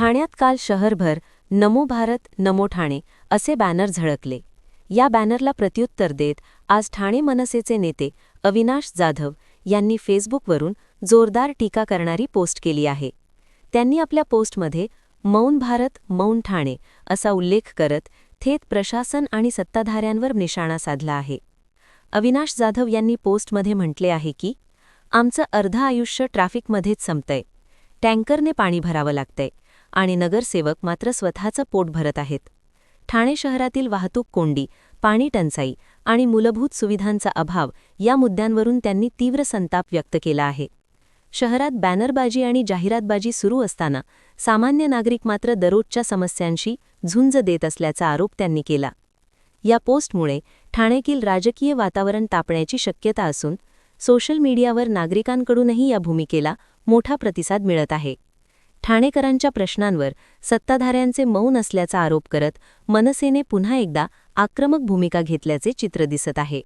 ठाण्यात काल शहरभर नमो भारत नमो ठाणे असे बॅनर झळकले. या बॅनरला प्रत्युत्तर देत आज ठाणे मनसेचे नेते अविनाश जाधव यांनी फेसबुकवरून जोरदार टीका करणारी पोस्ट केली आहे. त्यांनी आपल्या पोस्टमध्ये मौन भारत मौन ठाणे असा उल्लेख करत थेट प्रशासन आणि सत्ताधाऱ्यांवर निशाणा साधला आहे. अविनाश जाधव यांनी पोस्टमध्ये म्हटले आहे की आमचं अर्ध आयुष्य ट्रॅफिकमध्येच संपतंय. टँकरने पाणी भरावं लागतंय. आणि नगरसेवक मात्र स्वतःचं पोट भरत आहेत. ठाणे शहरातील वाहतूक कोंडी पाणी टंचाई आणि मूलभूत सुविधांचा अभाव या मुद्द्यांवरून त्यांनी तीव्र संताप व्यक्त केला आहे. शहरात बॅनरबाजी आणि जाहिरातबाजी सुरू असताना सामान्य नागरिक मात्र दररोजच्या समस्यांशी झुंज देत असल्याचा आरोप त्यांनी केला. या पोस्टमुळे ठाणेतील राजकीय वातावरण तापण्याची शक्यता असून सोशल मीडियावर नागरिकांकडूनही या भूमिकेला मोठा प्रतिसाद मिळत आहे. ठाणेकरांच्या प्रश्नांवर सत्ताधाऱ्यांचे मौन असल्याचा आरोप करत मनसेने पुन्हा एकदा आक्रमक भूमिका घेतल्याचे चित्र दिसत आहे.